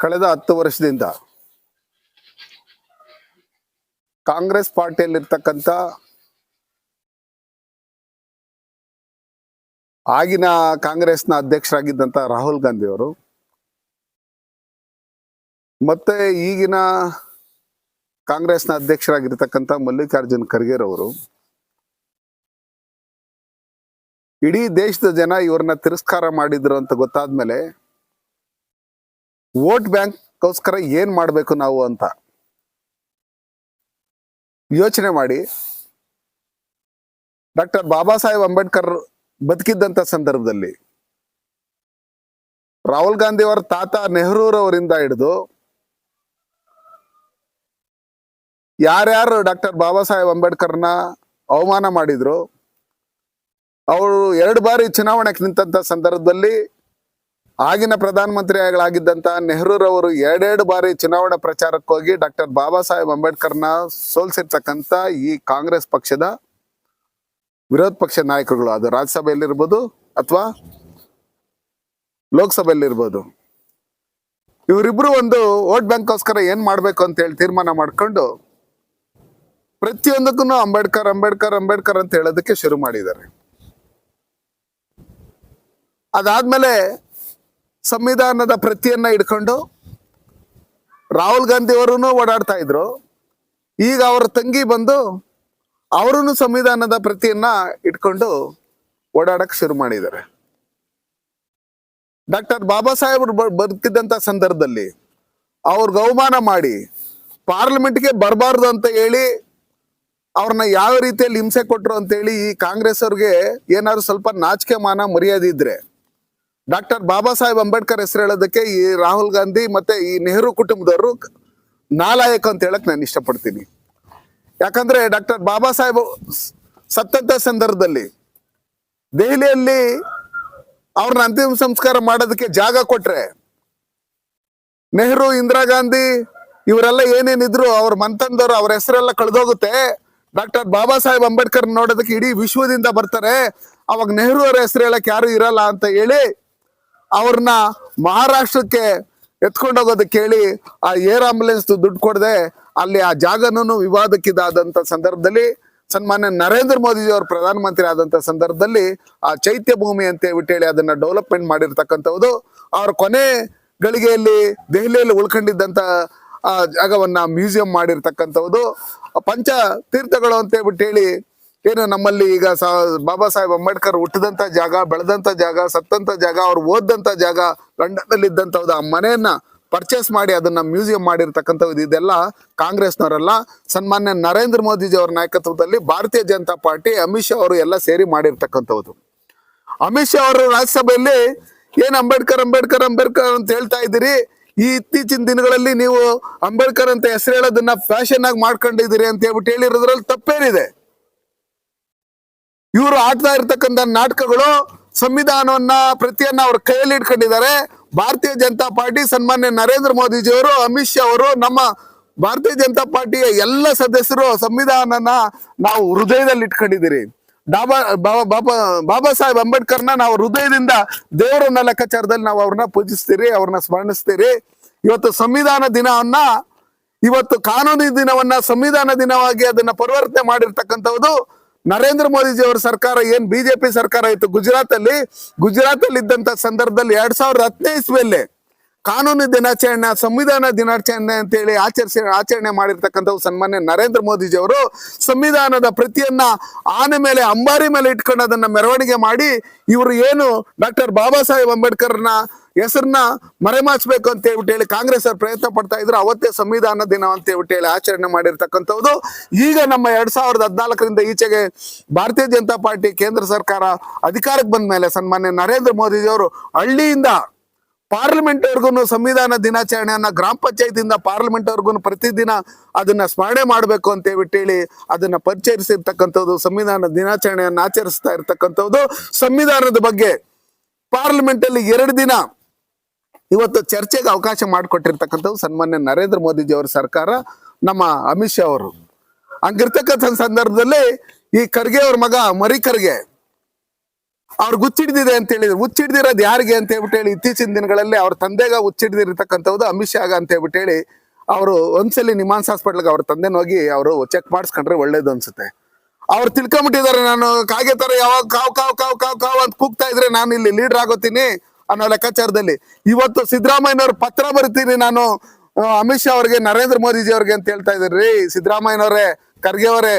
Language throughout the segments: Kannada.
ಕಳೆದ ಹತ್ತು ವರ್ಷದಿಂದ ಕಾಂಗ್ರೆಸ್ ಪಾರ್ಟಿಯಲ್ಲಿರ್ತಕ್ಕಂಥ ಆಗಿನ ಕಾಂಗ್ರೆಸ್ನ ಅಧ್ಯಕ್ಷರಾಗಿದ್ದಂಥ ರಾಹುಲ್ ಗಾಂಧಿ ಅವರು ಮತ್ತೆ ಈಗಿನ ಕಾಂಗ್ರೆಸ್ನ ಅಧ್ಯಕ್ಷರಾಗಿರ್ತಕ್ಕಂಥ ಮಲ್ಲಿಕಾರ್ಜುನ್ ಖರ್ಗೆರವರು, ಇಡೀ ದೇಶದ ಜನ ಇವ್ರನ್ನ ತಿರಸ್ಕಾರ ಮಾಡಿದ್ರು ಅಂತ ಗೊತ್ತಾದ್ಮೇಲೆ ವೋಟ್ ಬ್ಯಾಂಕ್ಗೋಸ್ಕರ ಏನು ಮಾಡಬೇಕು ನಾವು ಅಂತ ಯೋಚನೆ ಮಾಡಿ. ಡಾಕ್ಟರ್ ಬಾಬಾ ಸಾಹೇಬ್ ಅಂಬೇಡ್ಕರ್ ಬದುಕಿದ್ದಂಥ ಸಂದರ್ಭದಲ್ಲಿ ರಾಹುಲ್ ಗಾಂಧಿ ಅವರ ತಾತ ನೆಹರೂರವರಿಂದ ಹಿಡಿದು ಯಾರ್ಯಾರು ಡಾಕ್ಟರ್ ಬಾಬಾ ಸಾಹೇಬ್ ಅಂಬೇಡ್ಕರ್ನ ಅವಮಾನ ಮಾಡಿದ್ರು, ಅವರು ಎರಡು ಬಾರಿ ಚುನಾವಣೆಗೆ ನಿಂತಂತ ಸಂದರ್ಭದಲ್ಲಿ ಆಗಿನ ಪ್ರಧಾನಮಂತ್ರಿಗಳಾಗಿದ್ದಂತ ನೆಹರೂರವರು ಎರಡೆರಡು ಬಾರಿ ಚುನಾವಣಾ ಪ್ರಚಾರಕ್ಕೋಗಿ ಡಾಕ್ಟರ್ ಬಾಬಾ ಸಾಹೇಬ್ ಅಂಬೇಡ್ಕರ್ನ ಸೋಲ್ಸಿರ್ತಕ್ಕಂಥ ಈ ಕಾಂಗ್ರೆಸ್ ಪಕ್ಷದ ವಿರೋಧ ಪಕ್ಷ ನಾಯಕರುಗಳು, ಅದು ರಾಜ್ಯಸಭೆಯಲ್ಲಿರ್ಬೋದು ಅಥವಾ ಲೋಕಸಭೆಯಲ್ಲಿರ್ಬೋದು. ಇವರಿಬ್ರು ಒಂದು ವೋಟ್ ಬ್ಯಾಂಕ್ಗೋಸ್ಕರ ಏನ್ ಮಾಡ್ಬೇಕು ಅಂತ ಹೇಳಿ ತೀರ್ಮಾನ ಮಾಡ್ಕೊಂಡು ಪ್ರತಿಯೊಂದಕ್ಕೂ ಅಂಬೇಡ್ಕರ್ ಅಂಬೇಡ್ಕರ್ ಅಂಬೇಡ್ಕರ್ ಅಂತ ಹೇಳೋದಕ್ಕೆ ಶುರು ಮಾಡಿದ್ದಾರೆ. ಅದಾದ್ಮೇಲೆ ಸಂವಿಧಾನದ ಪ್ರತಿಯನ್ನ ಇಟ್ಕೊಂಡು ರಾಹುಲ್ ಗಾಂಧಿ ಅವರು ಓಡಾಡ್ತಾ ಇದ್ರು. ಈಗ ಅವರ ತಂಗಿ ಬಂದು ಅವರೂ ಸಂವಿಧಾನದ ಪ್ರತಿಯನ್ನ ಇಟ್ಕೊಂಡು ಓಡಾಡಕ್ ಶುರು ಮಾಡಿದ್ದಾರೆ. ಡಾಕ್ಟರ್ ಬಾಬಾ ಸಾಹೇಬ್ ಬರ್ತಿದ್ದಂತ ಸಂದರ್ಭದಲ್ಲಿ ಅವ್ರಿಗೆ ಅವಮಾನ ಮಾಡಿ ಪಾರ್ಲಿಮೆಂಟ್ಗೆ ಬರಬಾರ್ದು ಅಂತ ಹೇಳಿ ಅವ್ರನ್ನ ಯಾವ ರೀತಿಯಲ್ಲಿ ಹಿಂಸೆ ಕೊಟ್ರು ಅಂತ ಹೇಳಿ ಈ ಕಾಂಗ್ರೆಸ್ ಅವ್ರಿಗೆ ಏನಾದ್ರು ಸ್ವಲ್ಪ ನಾಚಿಕೆ ಮಾನ ಮರ್ಯಾದೆ ಇದ್ರೆ ಡಾಕ್ಟರ್ ಬಾಬಾ ಸಾಹೇಬ್ ಅಂಬೇಡ್ಕರ್ ಹೆಸರು ಹೇಳೋದಕ್ಕೆ ಈ ರಾಹುಲ್ ಗಾಂಧಿ ಮತ್ತೆ ಈ ನೆಹರು ಕುಟುಂಬದವರು ನಾಲಾಯಕ ಅಂತ ಹೇಳಕ್ ನಾನು ಇಷ್ಟಪಡ್ತೀನಿ. ಯಾಕಂದ್ರೆ ಡಾಕ್ಟರ್ ಬಾಬಾ ಸಾಹೇಬ್ ಸತ್ತಂತ ಸಂದರ್ಭದಲ್ಲಿ ದೆಹಲಿಯಲ್ಲಿ ಅವ್ರನ್ನ ಅಂತಿಮ ಸಂಸ್ಕಾರ ಮಾಡೋದಕ್ಕೆ ಜಾಗ ಕೊಟ್ರೆ ನೆಹರು, ಇಂದಿರಾ ಗಾಂಧಿ ಇವರೆಲ್ಲ ಏನೇನಿದ್ರು ಅವ್ರ ಮಂತಂದವರು ಅವ್ರ ಹೆಸರೆಲ್ಲ ಕಳೆದೋಗುತ್ತೆ. ಡಾಕ್ಟರ್ ಬಾಬಾ ಸಾಹೇಬ್ ಅಂಬೇಡ್ಕರ್ ನೋಡೋದಕ್ಕೆ ಇಡೀ ವಿಶ್ವದಿಂದ ಬರ್ತಾರೆ. ಅವಾಗ ನೆಹರು ಅವರ ಹೆಸರು ಹೇಳಕ್ ಯಾರು ಇರಲ್ಲ ಅಂತ ಹೇಳಿ ಅವ್ರನ್ನ ಮಹಾರಾಷ್ಟ್ರಕ್ಕೆ ಎತ್ಕೊಂಡೋಗೋದಕ್ಕೆ ಹೇಳಿ ಆ ಏರ್ ಆಂಬುಲೆನ್ಸ್ ದುಡ್ಡು ಕೊಡದೆ ಅಲ್ಲಿ ಆ ಜಾಗನೂ ವಿವಾದಕ್ಕಿದಾದಂತ ಸಂದರ್ಭದಲ್ಲಿ ಸನ್ಮಾನ್ಯ ನರೇಂದ್ರ ಮೋದಿಜಿ ಅವರು ಪ್ರಧಾನಮಂತ್ರಿ ಆದಂತ ಸಂದರ್ಭದಲ್ಲಿ ಆ ಚೈತ್ಯ ಭೂಮಿ ಅಂತ ಹೇಳಿ ಅದನ್ನ ಡೆವಲಪ್ಮೆಂಟ್ ಮಾಡಿರ್ತಕ್ಕಂಥದ್ದು ಅವ್ರ ಕೊನೆ ಗಳಿಗೆಯಲ್ಲಿ ದೆಹಲಿಯಲ್ಲಿ ಉಳ್ಕೊಂಡಿದ್ದಂತ, ಆ ಜಾಗವನ್ನ ಮ್ಯೂಸಿಯಂ ಮಾಡಿರ್ತಕ್ಕಂಥದ್ದು ಪಂಚ ತೀರ್ಥಗಳು ಅಂತ ಹೇಳಿ ಏನು ನಮ್ಮಲ್ಲಿ ಈಗ ಸಾ ಬಾಬಾ ಸಾಹೇಬ್ ಅಂಬೇಡ್ಕರ್ ಹುಟ್ಟಿದಂತ ಜಾಗ ಬೆಳೆದಂಥ ಜಾಗ, ಸತ್ತಂತ ಜಾಗ, ಅವ್ರು ಓದಂತ ಜಾಗ ಲಂಡನ್ ಇದ್ದಂಥವ್ದು ಆ ಮನೆಯನ್ನ ಪರ್ಚೇಸ್ ಮಾಡಿ ಅದನ್ನ ಮ್ಯೂಸಿಯಂ ಮಾಡಿರ್ತಕ್ಕಂಥದ್ದು ಇದೆಲ್ಲ ಕಾಂಗ್ರೆಸ್ನವರೆಲ್ಲ. ಸನ್ಮಾನ್ಯ ನರೇಂದ್ರ ಮೋದಿಜಿ ಅವರ ನಾಯಕತ್ವದಲ್ಲಿ ಭಾರತೀಯ ಜನತಾ ಪಾರ್ಟಿ ಅಮಿತ್ ಶಾ ಅವರು ಎಲ್ಲ ಸೇರಿ ಮಾಡಿರ್ತಕ್ಕಂಥದ್ದು. ಅಮಿತ್ ಶಾ ಅವರು ರಾಜ್ಯಸಭೆಯಲ್ಲಿ ಏನು ಅಂಬೇಡ್ಕರ್ ಅಂಬೇಡ್ಕರ್ ಅಂಬೇಡ್ಕರ್ ಅಂತ ಹೇಳ್ತಾ ಇದ್ದೀರಿ? ಈ ಇತ್ತೀಚಿನ ದಿನಗಳಲ್ಲಿ ನೀವು ಅಂಬೇಡ್ಕರ್ ಅಂತ ಹೆಸರು ಹೇಳೋದನ್ನ ಫ್ಯಾಷನ್ ಆಗಿ ಮಾಡ್ಕೊಂಡಿದ್ದೀರಿ ಅಂತ ಹೇಳ್ಬಿಟ್ಟು ಹೇಳಿರೋದ್ರಲ್ಲಿ ತಪ್ಪೇನಿದೆ. ಇವರು ಆಡ್ತಾ ಇರ್ತಕ್ಕಂಥ ನಾಟಕಗಳು, ಸಂವಿಧಾನವನ್ನ ಪ್ರತಿಯನ್ನ ಅವ್ರ ಕೈಯಲ್ಲಿ ಇಟ್ಕೊಂಡಿದ್ದಾರೆ. ಭಾರತೀಯ ಜನತಾ ಪಾರ್ಟಿ ಸನ್ಮಾನ್ಯ ನರೇಂದ್ರ ಮೋದಿಜಿ ಅವರು ಅಮಿತ್ ಶಾ ಅವರು ನಮ್ಮ ಭಾರತೀಯ ಜನತಾ ಪಾರ್ಟಿಯ ಎಲ್ಲ ಸದಸ್ಯರು ಸಂವಿಧಾನನ ನಾವು ಹೃದಯದಲ್ಲಿ ಇಟ್ಕೊಂಡಿದ್ದೀರಿ. ಡಾಬಾ, ಬಾಬಾ ಬಾಬಾ ಬಾಬಾ ಸಾಹೇಬ್ ಅಂಬೇಡ್ಕರ್ನ ನಾವು ಹೃದಯದಿಂದ ದೇವರನ್ನ ಲೆಕ್ಕಾಚಾರದಲ್ಲಿ ನಾವು ಅವ್ರನ್ನ ಪೂಜಿಸ್ತೀರಿ, ಅವ್ರನ್ನ ಸ್ಮರಣಿಸ್ತೀರಿ ಇವತ್ತು ಸಂವಿಧಾನ ದಿನವನ್ನ, ಇವತ್ತು ಕಾನೂನು ದಿನವನ್ನ ಸಂವಿಧಾನ ದಿನವಾಗಿ ಅದನ್ನ ಪರಿವರ್ತನೆ ಮಾಡಿರ್ತಕ್ಕಂಥದ್ದು ನರೇಂದ್ರ ಮೋದಿಜಿ ಅವರ ಸರ್ಕಾರ ಏನ್ ಬಿಜೆಪಿ ಸರ್ಕಾರ ಇತ್ತು? ಗುಜರಾತ್ ಅಲ್ಲಿ ಗುಜರಾತ್ ಅಲ್ಲಿ ಇದ್ದಂತ ಸಂದರ್ಭದಲ್ಲಿ ಎರಡ್ ಸಾವಿರದ ಹತ್ತನೇ ಇಸ್ವಿಯಲ್ಲಿ ಕಾನೂನು ದಿನಾಚರಣೆ, ಸಂವಿಧಾನ ದಿನಾಚರಣೆ ಅಂತೇಳಿ ಆಚರಿಸಿ, ಆಚರಣೆ ಮಾಡಿರ್ತಕ್ಕಂಥವು ಸನ್ಮಾನ್ಯ ನರೇಂದ್ರ ಮೋದಿಜಿಯವರು ಸಂವಿಧಾನದ ಪ್ರತಿಯನ್ನ ಆನೆ ಮೇಲೆ, ಅಂಬಾರಿ ಮೇಲೆ ಇಟ್ಕೊಂಡು ಅದನ್ನ ಮೆರವಣಿಗೆ ಮಾಡಿ ಇವರು ಏನು ಡಾಕ್ಟರ್ ಬಾಬಾ ಸಾಹೇಬ್ ಅಂಬೇಡ್ಕರ್ನ ಹೆಸರನ್ನ ಮರೆಮಾಚಬೇಕು ಅಂತ ಹೇಳ್ಬಿಟ್ಟು ಹೇಳಿ ಕಾಂಗ್ರೆಸ್ ಅವ್ರು ಪ್ರಯತ್ನ ಪಡ್ತಾ ಇದ್ರು, ಅವತ್ತೇ ಸಂವಿಧಾನ ದಿನ ಅಂತ ಹೇಳ್ಬಿಟ್ಟು ಹೇಳಿ ಆಚರಣೆ ಮಾಡಿರ್ತಕ್ಕಂಥದ್ದು ಈಗ ನಮ್ಮ ಎರಡ್ ಸಾವಿರದ ಹದಿನಾಲ್ಕರಿಂದ ಈಚೆಗೆ ಭಾರತೀಯ ಜನತಾ ಪಾರ್ಟಿ ಕೇಂದ್ರ ಸರ್ಕಾರ ಅಧಿಕಾರಕ್ಕೆ ಬಂದ ಮೇಲೆ ಸನ್ಮಾನ್ಯ ನರೇಂದ್ರ ಮೋದಿಜಿಯವರು ಹಳ್ಳಿಯಿಂದ ಪಾರ್ಲಿಮೆಂಟ್ ಸಂವಿಧಾನ ದಿನಾಚರಣೆಯನ್ನ ಗ್ರಾಮ ಪಂಚಾಯತಿಯಿಂದ ಪಾರ್ಲಿಮೆಂಟ್ ವರ್ಗು ಪ್ರತಿದಿನ ಅದನ್ನ ಸ್ಮರಣೆ ಮಾಡಬೇಕು ಅಂತ ಹೇಳಿ ಅದನ್ನ ಪರಿಚಯಿಸಿರ್ತಕ್ಕಂಥದ್ದು, ಸಂವಿಧಾನ ದಿನಾಚರಣೆಯನ್ನ ಆಚರಿಸ್ತಾ ಇರ್ತಕ್ಕಂಥದ್ದು ಸಂವಿಧಾನದ ಬಗ್ಗೆ ಪಾರ್ಲಿಮೆಂಟ್ ಅಲ್ಲಿ ಎರಡು ದಿನ ಇವತ್ತು ಚರ್ಚೆಗೆ ಅವಕಾಶ ಮಾಡಿಕೊಟ್ಟಿರ್ತಕ್ಕಂಥದ್ದು ಸನ್ಮಾನ್ಯ ನರೇಂದ್ರ ಮೋದಿಜಿ ಅವರ ಸರ್ಕಾರ, ನಮ್ಮ ಅಮಿತ್ ಶಾ ಅವರು. ಹಂಗಿರ್ತಕ್ಕಂಥ ಸಂದರ್ಭದಲ್ಲಿ ಈ ಖರ್ಗೆ ಅವ್ರ ಮಗ ಮರಿ ಖರ್ಗೆ ಅವ್ರಿಗೆ ಹುಚ್ಚಿಡ್ದಿದೆ ಅಂತ ಹೇಳಿದ್ರು. ಹುಚ್ಚಿಡ್ದಿರೋದು ಯಾರಿಗೆ ಅಂತ ಹೇಳ್ಬಿಟ್ಟು ಹೇಳಿ, ಇತ್ತೀಚಿನ ದಿನಗಳಲ್ಲಿ ಅವ್ರ ತಂದೆಗ ಹುಚ್ಚಿಡ್ದಿರ್ತಕ್ಕಂಥದ್ದು ಅಮಿತ್ ಶಾಗ ಅಂತ ಹೇಳ್ಬಿಟ್ಟು ಹೇಳಿ, ಅವರು ಒಂದ್ಸಲಿ ನಿಮಾನ್ಸ್ ಹಾಸ್ಪಿಟ್ಲ್ಗೆ ಅವ್ರ ತಂದೆನ ಹೋಗಿ ಅವರು ಚೆಕ್ ಮಾಡಿಸ್ಕೊಂಡ್ರೆ ಒಳ್ಳೇದು ಅನ್ಸುತ್ತೆ. ಅವ್ರು ತಿಳ್ಕೊಂಬಿಟ್ಟಿದ್ದಾರೆ, ನಾನು ಕಾಗೆ ತರ ಯಾವಾಗ ಕಾವ್ ಕಾವ್ ಕಾವ್ ಕಾವ್ ಕಾವ್ ಅಂತ ಕೂಗ್ತಾ ಇದ್ರೆ ನಾನು ಇಲ್ಲಿ ಲೀಡರ್ ಆಗೋತೀನಿ ಅನ್ನೋ ಲೆಕ್ಕಾಚಾರದಲ್ಲಿ. ಇವತ್ತು ಸಿದ್ದರಾಮಯ್ಯನವ್ರು ಪತ್ರ ಬರಿತೀನಿ ನಾನು. ಅಮಿತ್ ಶಾ ಅವ್ರಿಗೆ, ನರೇಂದ್ರ ಮೋದಿಜಿ ಅವ್ರಿಗೆ ಅಂತ ಹೇಳ್ತಾ ಇದ್ರಿ ಸಿದ್ದರಾಮಯ್ಯನವರೇ, ಖರ್ಗೆ ಅವರೇ,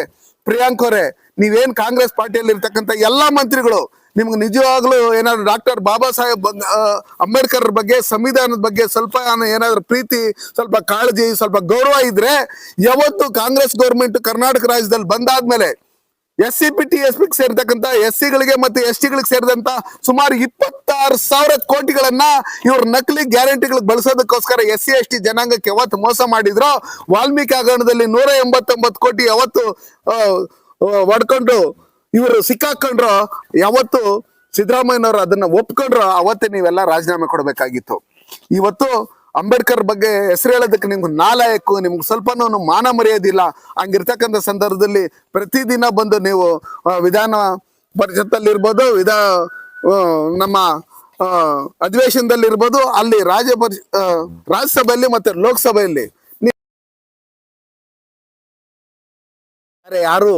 ಪ್ರಿಯಾಂಕ್ ಅವರೇ, ನೀವೇನ್ ಕಾಂಗ್ರೆಸ್ ಪಾರ್ಟಿಯಲ್ಲಿ ಇರ್ತಕ್ಕಂಥ ಎಲ್ಲಾ ಮಂತ್ರಿಗಳು ನಿಮ್ಗೆ ನಿಜವಾಗ್ಲೂ ಏನಾದ್ರು ಡಾಕ್ಟರ್ ಬಾಬಾ ಸಾಹೇಬ್ ಅಂಬೇಡ್ಕರ್ ಬಗ್ಗೆ, ಸಂವಿಧಾನದ ಬಗ್ಗೆ ಸ್ವಲ್ಪ ಏನಾದ್ರು ಪ್ರೀತಿ, ಸ್ವಲ್ಪ ಕಾಳಜಿ, ಸ್ವಲ್ಪ ಗೌರವ ಇದ್ರೆ ಯಾವತ್ತು ಕಾಂಗ್ರೆಸ್ ಗೌರ್ಮೆಂಟ್ ಕರ್ನಾಟಕ ರಾಜ್ಯದಲ್ಲಿ ಬಂದಾದ್ಮೇಲೆ S C P T, S P ಸೇರ್ತಕ್ಕಂಥ S ಸಿಗಳಿಗೆ ಮತ್ತೆ ಎಸ್ ಟಿಗಳಿಗೆ ಸೇರಿದಂತ ಸುಮಾರು ಇಪ್ಪತ್ತಾರು ಸಾವಿರ ಕೋಟಿಗಳನ್ನ ಇವ್ರ ನಕಲಿ ಗ್ಯಾರಂಟಿಗಳಿಗೆ ಬಳಸೋದಕ್ಕೋಸ್ಕರ ಎಸ್ ಸಿ, ಎಸ್ ಟಿ ಜನಾಂಗಕ್ಕೆ ಯಾವತ್ತು ಮೋಸ ಮಾಡಿದ್ರು, ವಾಲ್ಮೀಕಿ ಹಗರಣದಲ್ಲಿ ನೂರ ಎಂಬತ್ತೊಂಬತ್ತು ಕೋಟಿ ಯಾವತ್ತು ಹೊಡ್ಕೊಂಡು ಇವರು ಸಿಕ್ಕಾಕೊಂಡ್ರು ಯಾವತ್ತು ಸಿದ್ದರಾಮಯ್ಯನವರು ಅದನ್ನ ಒಪ್ಕೊಂಡ್ರು ಅವತ್ತೇ ನೀವೆಲ್ಲ ರಾಜೀನಾಮೆ ಕೊಡಬೇಕಾಗಿತ್ತು. ಇವತ್ತು ಅಂಬೇಡ್ಕರ್ ಬಗ್ಗೆ ಹೆಸರು ಹೇಳೋದಕ್ಕೆ ನಿಮ್ಗೆ ನಾಲಾಯಕ್ಕು ನಿಮ್ಗೆ ಸ್ವಲ್ಪನೂ ಮಾನ ಮರೆಯೋದಿಲ್ಲ ಹಂಗಿರ್ತಕ್ಕಂಥ ಸಂದರ್ಭದಲ್ಲಿ ಪ್ರತಿದಿನ ಬಂದು ನೀವು ವಿಧಾನ ಪರಿಷತ್ತಲ್ಲಿರ್ಬೋದು, ವಿಧಾ ನಮ್ಮ ಅಧಿವೇಶನದಲ್ಲಿ ಇರ್ಬೋದು ಅಲ್ಲಿ ರಾಜ್ಯ ಪರಿ ರಾಜ್ಯಸಭೆಯಲ್ಲಿ ಮತ್ತೆ ಲೋಕಸಭೆಯಲ್ಲಿ. ಯಾರು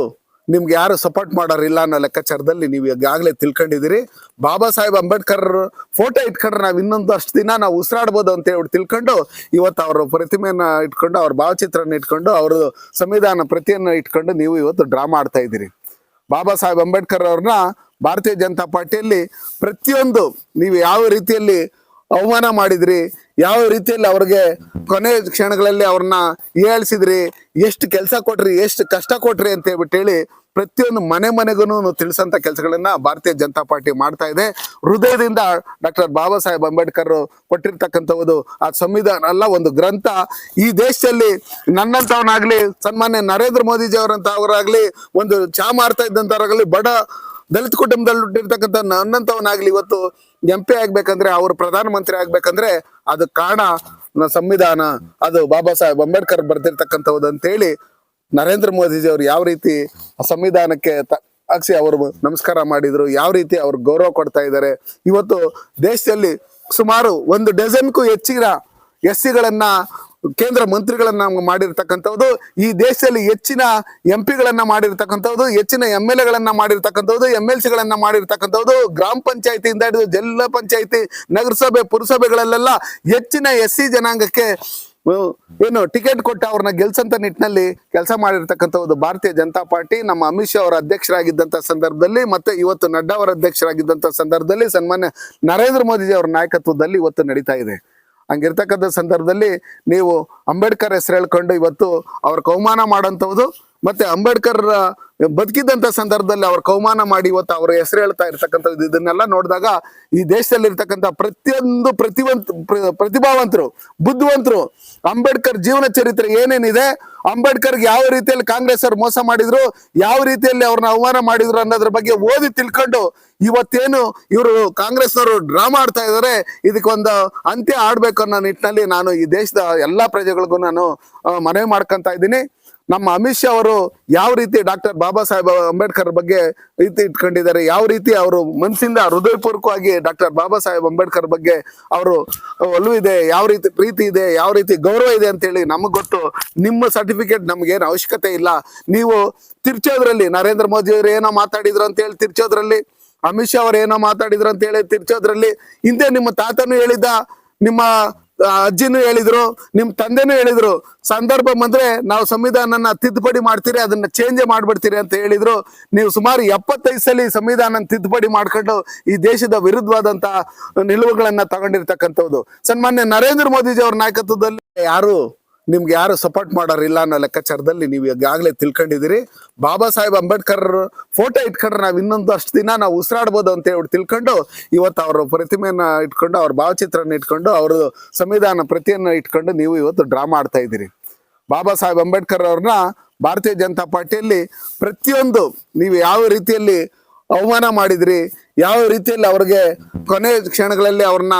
ನಿಮ್ಗೆ ಯಾರು ಸಪೋರ್ಟ್ ಮಾಡೋರಿಲ್ಲ ಅನ್ನೋ ಲೆಕ್ಕಾಚಾರದಲ್ಲಿ ನೀವು ಈಗಾಗಲೇ ತಿಳ್ಕೊಂಡಿದ್ದೀರಿ. ಬಾಬಾ ಸಾಹೇಬ್ ಅಂಬೇಡ್ಕರ್ ಫೋಟೋ ಇಟ್ಕೊಂಡ್ರೆ ನಾವು ಇನ್ನೊಂದು ಅಷ್ಟು ದಿನ ನಾವು ಉಸಿರಾಡ್ಬೋದು ಅಂತ ಹೇಳ್ಬಿಟ್ಟು ತಿಳ್ಕೊಂಡು, ಇವತ್ತು ಅವರ ಪ್ರತಿಮೆಯನ್ನು ಇಟ್ಕೊಂಡು, ಅವ್ರ ಭಾವಚಿತ್ರನ ಇಟ್ಕೊಂಡು ಅವ್ರ ಸಂವಿಧಾನ ಪ್ರತಿಯನ್ನು ಇಟ್ಕೊಂಡು ನೀವು ಇವತ್ತು ಡ್ರಾಮಾ ಆಡ್ತಾ ಇದ್ದೀರಿ. ಬಾಬಾ ಸಾಹೇಬ್ ಅಂಬೇಡ್ಕರ್ ಅವ್ರನ್ನ ಭಾರತೀಯ ಜನತಾ ಪಾರ್ಟಿಯಲ್ಲಿ ಪ್ರತಿಯೊಂದು ನೀವು ಯಾವ ರೀತಿಯಲ್ಲಿ ಅವಮಾನ ಮಾಡಿದ್ರಿ ಯಾವ ರೀತಿಯಲ್ಲಿ ಅವ್ರಿಗೆ ಕೊನೆ ಕ್ಷಣಗಳಲ್ಲಿ ಅವ್ರನ್ನ ಏಳ್ಸಿದ್ರಿ, ಎಷ್ಟು ಕೆಲಸ ಕೊಟ್ರಿ, ಎಷ್ಟು ಕಷ್ಟ ಕೊಟ್ರಿ ಅಂತ ಹೇಳ್ಬಿಟ್ಟು ಹೇಳಿ ಪ್ರತಿಯೊಂದು ಮನೆ ಮನೆಗೂ ತಿಳಿಸಂತ ಕೆಲಸಗಳನ್ನ ಭಾರತೀಯ ಜನತಾ ಪಾರ್ಟಿ ಮಾಡ್ತಾ ಇದೆ. ಹೃದಯದಿಂದ ಡಾಕ್ಟರ್ ಬಾಬಾ ಸಾಹೇಬ್ ಅಂಬೇಡ್ಕರ್ ಕೊಟ್ಟಿರ್ತಕ್ಕಂಥದ್ದು ಆ ಸಂವಿಧಾನ ಅಲ್ಲ, ಒಂದು ಗ್ರಂಥ. ಈ ದೇಶದಲ್ಲಿ ನನ್ನಂತವನಾಗ್ಲಿ ಸನ್ಮಾನ್ಯ ನರೇಂದ್ರ ಮೋದಿಜಿ ಅವರಂತ ಅವರಾಗ್ಲಿ ಒಂದು ಚಾ ಮಾರ್ತಾ ಇದ್ದಂತವ್ರಾಗ್ಲಿ ಬಡ ದಲಿತ ಕುಟುಂಬದಲ್ಲಿ ಹುಟ್ಟಿರ್ತಕ್ಕಂಥ ನನ್ನಂತವನಾಗ್ಲಿ ಇವತ್ತು ಎಂ ಪಿ ಆಗ್ಬೇಕಂದ್ರೆ ಅವರು ಪ್ರಧಾನಮಂತ್ರಿ ಆಗ್ಬೇಕಂದ್ರೆ ಅದು ಕಾರಣ ಸಂವಿಧಾನ, ಅದು ಬಾಬಾ ಸಾಹೇಬ್ ಅಂಬೇಡ್ಕರ್ ಬರ್ದಿರತಕ್ಕಂತಹವದ್ ಅಂತ ಹೇಳಿ ನರೇಂದ್ರ ಮೋದಿಜಿ ಅವರು ಯಾವ ರೀತಿ ಸಂವಿಧಾನಕ್ಕೆ ಹಾಕ್ಸಿ ಅವರು ನಮಸ್ಕಾರ ಮಾಡಿದ್ರು, ಯಾವ ರೀತಿ ಅವ್ರು ಗೌರವ ಕೊಡ್ತಾ ಇದ್ದಾರೆ. ಇವತ್ತು ದೇಶದಲ್ಲಿ ಸುಮಾರು ಒಂದು ಡಜನ್ಗೂ ಹೆಚ್ಚಿನ ಎಸ್ ಸಿಗಳನ್ನ ಕೇಂದ್ರ ಮಂತ್ರಿಗಳನ್ನ ಮಾಡಿರ್ತಕ್ಕಂಥದ್ದು, ಈ ದೇಶದಲ್ಲಿ ಹೆಚ್ಚಿನ ಎಂ ಪಿಗಳನ್ನ ಮಾಡಿರ್ತಕ್ಕಂಥದ್ದು, ಹೆಚ್ಚಿನ ಎಂ ಎಲ್ ಎಗಳನ್ನ ಮಾಡಿರ್ತಕ್ಕಂಥದ್ದು ಎಂ ಎಲ್ ಸಿಗಳನ್ನ ಮಾಡಿರ್ತಕ್ಕಂಥದ್ದು, ಗ್ರಾಮ ಪಂಚಾಯತಿಯಿಂದ ಹಿಡಿದು ಜಿಲ್ಲಾ ಪಂಚಾಯತಿ, ನಗರಸಭೆ, ಪುರಸಭೆಗಳಲ್ಲೆಲ್ಲ ಹೆಚ್ಚಿನ ಎಸ್ ಸಿ ಜನಾಂಗಕ್ಕೆ ಏನು ಟಿಕೆಟ್ ಕೊಟ್ಟು ಅವ್ರನ್ನ ಗೆಲ್ಸಂತ ನಿಟ್ಟಿನಲ್ಲಿ ಕೆಲಸ ಮಾಡಿರ್ತಕ್ಕಂಥದ್ದು ಭಾರತೀಯ ಜನತಾ ಪಾರ್ಟಿ. ನಮ್ಮ ಅಮಿತ್ ಶಾ ಅವರ ಅಧ್ಯಕ್ಷರಾಗಿದ್ದಂಥ ಸಂದರ್ಭದಲ್ಲಿ ಮತ್ತೆ ಇವತ್ತು ನಡ್ಡಾ ಅವರ ಅಧ್ಯಕ್ಷರಾಗಿದ್ದಂಥ ಸಂದರ್ಭದಲ್ಲಿ ಸನ್ಮಾನ್ಯ ನರೇಂದ್ರ ಮೋದಿಜಿ ಅವರ ನಾಯಕತ್ವದಲ್ಲಿ ಇವತ್ತು ನಡೀತಾ ಇದೆ. ಹಂಗಿರ್ತಕ್ಕಂಥ ಸಂದರ್ಭದಲ್ಲಿ ನೀವು ಅಂಬೇಡ್ಕರ್ ಹೆಸರು ಹೇಳ್ಕೊಂಡು ಇವತ್ತು ಅವ್ರ ಕೌಮಾನ ಮಾಡೋಂಥದ್ದು ಮತ್ತೆ ಅಂಬೇಡ್ಕರ್ ಬದುಕಿದ್ದಂತ ಸಂದರ್ಭದಲ್ಲಿ ಅವ್ರ ಕೌಮಾನ ಮಾಡಿ ಇವತ್ತು ಅವ್ರ ಹೆಸರು ಹೇಳ್ತಾ ಇರ್ತಕ್ಕಂಥದ್ದು ಇದನ್ನೆಲ್ಲ ನೋಡಿದಾಗ ಈ ದೇಶದಲ್ಲಿ ಇರ್ತಕ್ಕಂಥ ಪ್ರತಿಯೊಂದು ಪ್ರತಿವಂತ ಪ್ರ- ಪ್ರತಿಭಾವಂತರು, ಬುದ್ಧಿವಂತರು, ಅಂಬೇಡ್ಕರ್ ಜೀವನ ಚರಿತ್ರೆ ಏನೇನಿದೆ, ಅಂಬೇಡ್ಕರ್ಗೆ ಯಾವ ರೀತಿಯಲ್ಲಿ ಕಾಂಗ್ರೆಸ್ ಅವ್ರು ಮೋಸ ಮಾಡಿದ್ರು, ಯಾವ ರೀತಿಯಲ್ಲಿ ಅವ್ರನ್ನ ಅವಮಾನ ಮಾಡಿದ್ರು ಅನ್ನೋದ್ರ ಬಗ್ಗೆ ಓದಿ ತಿಳ್ಕೊಂಡು ಇವತ್ತೇನು ಇವರು ಕಾಂಗ್ರೆಸ್ನವರು ಡ್ರಾಮಾ ಆಡ್ತಾ ಇದ್ದಾರೆ ಇದಕ್ಕೊಂದು ಅಂತ್ಯ ಆಡ್ಬೇಕು ಅನ್ನೋ ನಿಟ್ಟಿನಲ್ಲಿ ನಾನು ಈ ದೇಶದ ಎಲ್ಲಾ ಪ್ರಜೆಗಳಿಗೂ ನಾನು ಮನವಿ ಮಾಡ್ಕೊಂತ ಇದ್ದೀನಿ. ನಮ್ಮ ಅಮಿತ್ ಶಾ ಅವರು ಯಾವ ರೀತಿ ಡಾಕ್ಟರ್ ಬಾಬಾ ಸಾಹೇಬ್ ಅಂಬೇಡ್ಕರ್ ಬಗ್ಗೆ ರೀತಿ ಇಟ್ಕೊಂಡಿದ್ದಾರೆ, ಯಾವ ರೀತಿ ಅವರು ಮನಸ್ಸಿಂದ ಹೃದಯಪೂರ್ವಕವಾಗಿ ಡಾಕ್ಟರ್ ಬಾಬಾ ಸಾಹೇಬ್ ಅಂಬೇಡ್ಕರ್ ಬಗ್ಗೆ ಅವರು ಒಲವಿದೆ ಯಾವ ರೀತಿ ಪ್ರೀತಿ ಇದೆ, ಯಾವ ರೀತಿ ಗೌರವ ಇದೆ ಅಂತೇಳಿ ನಮಗೆ ಗೊತ್ತು. ನಿಮ್ಮ ಸರ್ಟಿಫಿಕೇಟ್ ನಮಗೇನು ಅವಶ್ಯಕತೆ ಇಲ್ಲ. ನೀವು ತಿರ್ಚೋದ್ರಲ್ಲಿ ನರೇಂದ್ರ ಮೋದಿ ಅವರು ಏನೋ ಮಾತಾಡಿದ್ರು ಅಂತ ಹೇಳಿ ತಿರ್ಚೋದ್ರಲ್ಲಿ, ಅಮಿತ್ ಶಾ ಅವ್ರು ಏನೋ ಮಾತಾಡಿದ್ರು ಅಂತ ಹೇಳಿ ತಿರ್ಚೋದ್ರಲ್ಲಿ, ಹಿಂದೆ ನಿಮ್ಮ ತಾತನು ಹೇಳಿದ್ದ, ನಿಮ್ಮ ಅಜ್ಜಿನೂ ಹೇಳಿದ್ರು, ನಿಮ್ ತಂದೆನೂ ಹೇಳಿದ್ರು, ಸಂದರ್ಭ ಬಂದ್ರೆ ನಾವು ಸಂವಿಧಾನನ ತಿದ್ದುಪಡಿ ಮಾಡ್ತೀರಿ, ಅದನ್ನ ಚೇಂಜ್ ಮಾಡ್ಬಿಡ್ತೀರಿ ಅಂತ ಹೇಳಿದ್ರು. ನೀವು ಸುಮಾರು ಎಪ್ಪತ್ತೈದು ಸಲ ಸಂವಿಧಾನ ತಿದ್ದುಪಡಿ ಮಾಡ್ಕೊಂಡು ಈ ದೇಶದ ವಿರುದ್ಧವಾದಂತ ನಿಲುವುಗಳನ್ನ ತಗೊಂಡಿರ್ತಕ್ಕಂಥದ್ದು ಸನ್ಮಾನ್ಯ ನರೇಂದ್ರ ಮೋದಿಜಿ ಅವ್ರ ನಾಯಕತ್ವದಲ್ಲಿ ಯಾರು? ನಿಮ್ಗೆ ಯಾರು ಸಪೋರ್ಟ್ ಮಾಡೋರಿಲ್ಲ ಅನ್ನೋ ಲೆಕ್ಕಾಚಾರದಲ್ಲಿ ನೀವು ಈಗಾಗಲೇ ತಿಳ್ಕೊಂಡಿದ್ದೀರಿ. ಬಾಬಾ ಸಾಹೇಬ್ ಅಂಬೇಡ್ಕರ್ ಫೋಟೋ ಇಟ್ಕೊಂಡ್ರೆ ನಾವು ಇನ್ನೊಂದು ಅಷ್ಟು ದಿನ ನಾವು ಉಸಿರಾಡ್ಬೋದು ಅಂತ ಹೇಳ್ಬಿಟ್ಟು ತಿಳ್ಕೊಂಡು, ಇವತ್ತು ಅವರ ಪ್ರತಿಮೆಯನ್ನು ಇಟ್ಕೊಂಡು, ಅವ್ರ ಭಾವಚಿತ್ರನ ಇಟ್ಕೊಂಡು ಅವ್ರ ಸಂವಿಧಾನ ಪ್ರತಿಯನ್ನು ಇಟ್ಕೊಂಡು ನೀವು ಇವತ್ತು ಡ್ರಾ ಮಾಡ್ತಾ ಇದ್ದೀರಿ. ಬಾಬಾ ಸಾಹೇಬ್ ಅಂಬೇಡ್ಕರ್ ಅವ್ರನ್ನ ಭಾರತೀಯ ಜನತಾ ಪಾರ್ಟಿಯಲ್ಲಿ ಪ್ರತಿಯೊಂದು ನೀವು ಯಾವ ರೀತಿಯಲ್ಲಿ ಅವಮಾನ ಮಾಡಿದ್ರಿ ಯಾವ ರೀತಿಯಲ್ಲಿ ಅವ್ರಿಗೆ ಕೊನೆ ಕ್ಷಣಗಳಲ್ಲಿ ಅವ್ರನ್ನ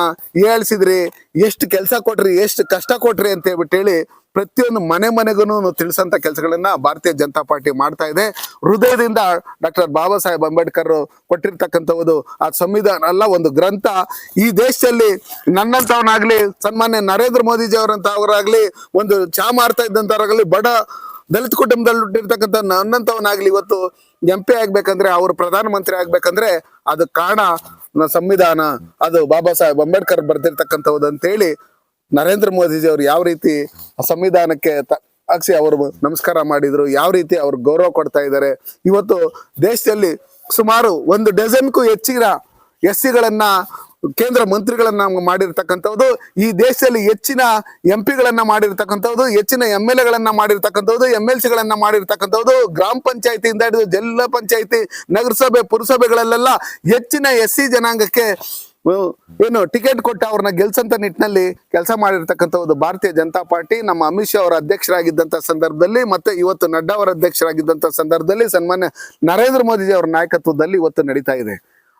ಏಳ್ಸಿದ್ರಿ, ಎಷ್ಟು ಕೆಲಸ ಕೊಟ್ರಿ, ಎಷ್ಟು ಕಷ್ಟ ಕೊಟ್ರಿ ಅಂತ ಹೇಳ್ಬಿಟ್ಟು ಹೇಳಿ ಪ್ರತಿಯೊಂದು ಮನೆ ಮನೆಗೂ ತಿಳಿಸಂತ ಕೆಲಸಗಳನ್ನ ಭಾರತೀಯ ಜನತಾ ಪಾರ್ಟಿ ಮಾಡ್ತಾ ಇದೆ. ಹೃದಯದಿಂದ ಡಾಕ್ಟರ್ ಬಾಬಾ ಸಾಹೇಬ್ ಅಂಬೇಡ್ಕರ್ ಕೊಟ್ಟಿರ್ತಕ್ಕಂಥದ್ದು ಆ ಸಂವಿಧಾನ ಅಲ್ಲ, ಒಂದು ಗ್ರಂಥ. ಈ ದೇಶದಲ್ಲಿ ನನ್ನಂತವನಾಗ್ಲಿ ಸನ್ಮಾನ್ಯ ನರೇಂದ್ರ ಮೋದಿಜಿ ಅವರಂತವರಾಗ್ಲಿ ಒಂದು ಚಾ ಮಾರ್ತಾ ಇದ್ದಂತವ್ರಾಗ್ಲಿ ಬಡ ದಲಿತ ಕುಟುಂಬದಲ್ಲಿ ಹುಟ್ಟಿರ್ತಕ್ಕಂಥ ನನ್ನಂತವನಾಗ್ಲಿ ಇವತ್ತು ಎಂ ಪಿ ಆಗ್ಬೇಕಂದ್ರೆ ಅವರು ಪ್ರಧಾನಮಂತ್ರಿ ಆಗ್ಬೇಕಂದ್ರೆ ಅದು ಕಾರಣ ಸಂವಿಧಾನ, ಅದು ಬಾಬಾ ಸಾಹೇಬ್ ಅಂಬೇಡ್ಕರ್ ಬರ್ದಿರತಕ್ಕಂತಹವದ್ ಅಂತ ಹೇಳಿ ನರೇಂದ್ರ ಮೋದಿಜಿ ಅವರು ಯಾವ ರೀತಿ ಸಂವಿಧಾನಕ್ಕೆ ಹಾಕ್ಸಿ ಅವರು ನಮಸ್ಕಾರ ಮಾಡಿದ್ರು, ಯಾವ ರೀತಿ ಅವ್ರು ಗೌರವ ಕೊಡ್ತಾ ಇದ್ದಾರೆ. ಇವತ್ತು ದೇಶದಲ್ಲಿ ಸುಮಾರು ಒಂದು ಡಜನ್ಗೂ ಹೆಚ್ಚಿನ ಎಸ್ ಸಿಗಳನ್ನ ಕೇಂದ್ರ ಮಂತ್ರಿಗಳನ್ನ ಮಾಡಿರ್ತಕ್ಕಂಥದ್ದು ಈ ದೇಶದಲ್ಲಿ ಹೆಚ್ಚಿನ ಎಂ ಪಿಗಳನ್ನ ಮಾಡಿರ್ತಕ್ಕಂಥದ್ದು ಹೆಚ್ಚಿನ ಎಂ ಎಲ್ ಎಗಳನ್ನ ಮಾಡಿರ್ತಕ್ಕಂಥದ್ದು ಎಂ ಎಲ್ ಸಿಗಳನ್ನ ಮಾಡಿರ್ತಕ್ಕಂಥದ್ದು ಗ್ರಾಮ ಪಂಚಾಯತಿಯಿಂದ ಹಿಡಿದು ಜಿಲ್ಲಾ ಪಂಚಾಯತಿ, ನಗರಸಭೆ, ಪುರಸಭೆಗಳಲ್ಲೆಲ್ಲ ಹೆಚ್ಚಿನ ಎಸ್ ಸಿ ಜನಾಂಗಕ್ಕೆ ಏನು ಟಿಕೆಟ್ ಕೊಟ್ಟು ಅವ್ರನ್ನ ಗೆಲ್ಸಂತ ನಿಟ್ಟಿನಲ್ಲಿ ಕೆಲಸ ಮಾಡಿರ್ತಕ್ಕಂಥದ್ದು ಭಾರತೀಯ ಜನತಾ ಪಾರ್ಟಿ. ನಮ್ಮ ಅಮಿತ್ ಶಾ ಅವರ ಅಧ್ಯಕ್ಷರಾಗಿದ್ದಂತ ಸಂದರ್ಭದಲ್ಲಿ ಮತ್ತೆ ಇವತ್ತು ನಡ್ಡಾ ಅವರ ಅಧ್ಯಕ್ಷರಾಗಿದ್ದಂತ ಸಂದರ್ಭದಲ್ಲಿ ಸನ್ಮಾನ್ಯ ನರೇಂದ್ರ ಮೋದಿಜಿ ಅವರ ನಾಯಕತ್ವದಲ್ಲಿ ಇವತ್ತು ನಡೀತಾ ಇದೆ.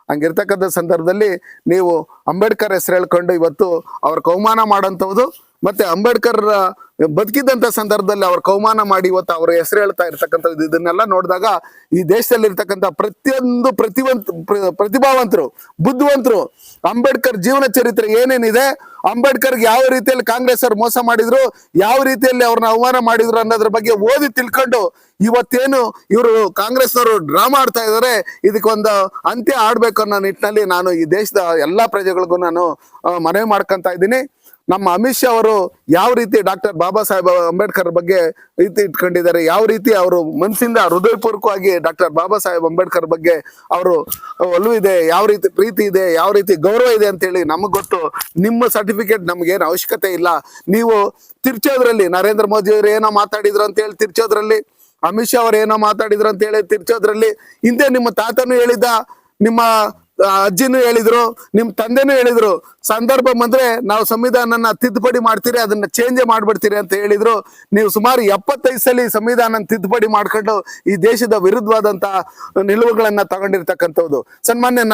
ಹಂಗಿರ್ತಕ್ಕಂಥ ಸಂದರ್ಭದಲ್ಲಿ ನೀವು ಅಂಬೇಡ್ಕರ್ ಹೆಸರು ಹೇಳ್ಕೊಂಡು ಇವತ್ತು ಅವ್ರ ಕೌಮಾನ ಮಾಡೋಂಥದ್ದು ಮತ್ತೆ ಅಂಬೇಡ್ಕರ್ ಬದುಕಿದ್ದಂತ ಸಂದರ್ಭದಲ್ಲಿ ಅವ್ರ ಕೌಮಾನ ಮಾಡಿ ಇವತ್ತು ಅವ್ರ ಹೆಸರು ಹೇಳ್ತಾ ಇರ್ತಕ್ಕಂಥದ್ದು ಇದನ್ನೆಲ್ಲ ನೋಡಿದಾಗ ಈ ದೇಶದಲ್ಲಿ ಇರ್ತಕ್ಕಂಥ ಪ್ರತಿಯೊಂದು ಪ್ರತಿವಂತ ಪ್ರ- ಪ್ರತಿಭಾವಂತರು, ಬುದ್ಧಿವಂತರು, ಅಂಬೇಡ್ಕರ್ ಜೀವನ ಚರಿತ್ರೆ ಏನೇನಿದೆ ಅಂಬೇಡ್ಕರ್ ಯಾವ ರೀತಿಯಲ್ಲಿ ಕಾಂಗ್ರೆಸ್ ಅವ್ರು ಮೋಸ ಮಾಡಿದ್ರು, ಯಾವ ರೀತಿಯಲ್ಲಿ ಅವ್ರನ್ನ ಅವಮಾನ ಮಾಡಿದ್ರು ಅನ್ನೋದ್ರ ಬಗ್ಗೆ ಓದಿ ತಿಳ್ಕೊಂಡು ಇವತ್ತೇನು ಇವರು ಕಾಂಗ್ರೆಸ್ನವರು ಡ್ರಾಮಾ ಆಡ್ತಾ ಇದ್ದಾರೆ ಇದಕ್ಕೊಂದು ಅಂತ್ಯ ಆಡ್ಬೇಕು ಅನ್ನೋ ನಿಟ್ಟಿನಲ್ಲಿ ನಾನು ಈ ದೇಶದ ಎಲ್ಲಾ ಪ್ರಜೆಗಳಿಗೂ ನಾನು ಮನವಿ ಮಾಡ್ಕೊಂತ ಇದ್ದೀನಿ. ನಮ್ಮ ಅಮಿತ್ ಶಾ ಅವರು ಯಾವ ರೀತಿ ಡಾಕ್ಟರ್ ಬಾಬಾ ಸಾಹೇಬ್ ಅಂಬೇಡ್ಕರ್ ಬಗ್ಗೆ ರೀತಿ ಇಟ್ಕೊಂಡಿದ್ದಾರೆ, ಯಾವ ರೀತಿ ಅವರು ಮನಸ್ಸಿಂದ ಹೃದಯಪೂರ್ವಕವಾಗಿ ಡಾಕ್ಟರ್ ಬಾಬಾ ಸಾಹೇಬ್ ಅಂಬೇಡ್ಕರ್ ಬಗ್ಗೆ ಅವರು ಒಲವು ಇದೆ, ಯಾವ ರೀತಿ ಪ್ರೀತಿ ಇದೆ, ಯಾವ ರೀತಿ ಗೌರವ ಇದೆ ಅಂತೇಳಿ ನಮಗೆ ಗೊತ್ತು. ನಿಮ್ಮ ಸರ್ಟಿಫಿಕೇಟ್ ನಮ್ಗೇನು ಅವಶ್ಯಕತೆ ಇಲ್ಲ. ನೀವು ತಿರ್ಚೋದ್ರಲ್ಲಿ ನರೇಂದ್ರ ಮೋದಿ ಅವರು ಏನೋ ಮಾತಾಡಿದ್ರು ಅಂತ ಹೇಳಿ ತಿರ್ಚೋದ್ರಲ್ಲಿ, ಅಮಿತ್ ಶಾ ಅವ್ರು ಏನೋ ಮಾತಾಡಿದ್ರು ಅಂತ ಹೇಳಿ ತಿರ್ಚೋದ್ರಲ್ಲಿ, ಹಿಂದೆ ನಿಮ್ಮ ತಾತನು ಹೇಳಿದ್ದ, ನಿಮ್ಮ ಅಜ್ಜಿನೂ ಹೇಳಿದ್ರು, ನಿಮ್ ತಂದೆನೂ ಹೇಳಿದ್ರು, ಸಂದರ್ಭ ಬಂದ್ರೆ ನಾವು ಸಂವಿಧಾನನ ತಿದ್ದುಪಡಿ ಮಾಡ್ತೀರಿ, ಅದನ್ನ ಚೇಂಜ್ ಮಾಡ್ಬಿಡ್ತೀರಿ ಅಂತ ಹೇಳಿದ್ರು. ನೀವು ಸುಮಾರು ಎಪ್ಪತ್ತೈದು ಸಲ ಸಂವಿಧಾನ ತಿದ್ದುಪಡಿ ಮಾಡ್ಕೊಂಡು ಈ ದೇಶದ ವಿರುದ್ಧವಾದಂತಹ ನಿಲುವುಗಳನ್ನ ತಗೊಂಡಿರ್ತಕ್ಕಂಥದ್ದು ಸನ್ಮಾನ್ಯ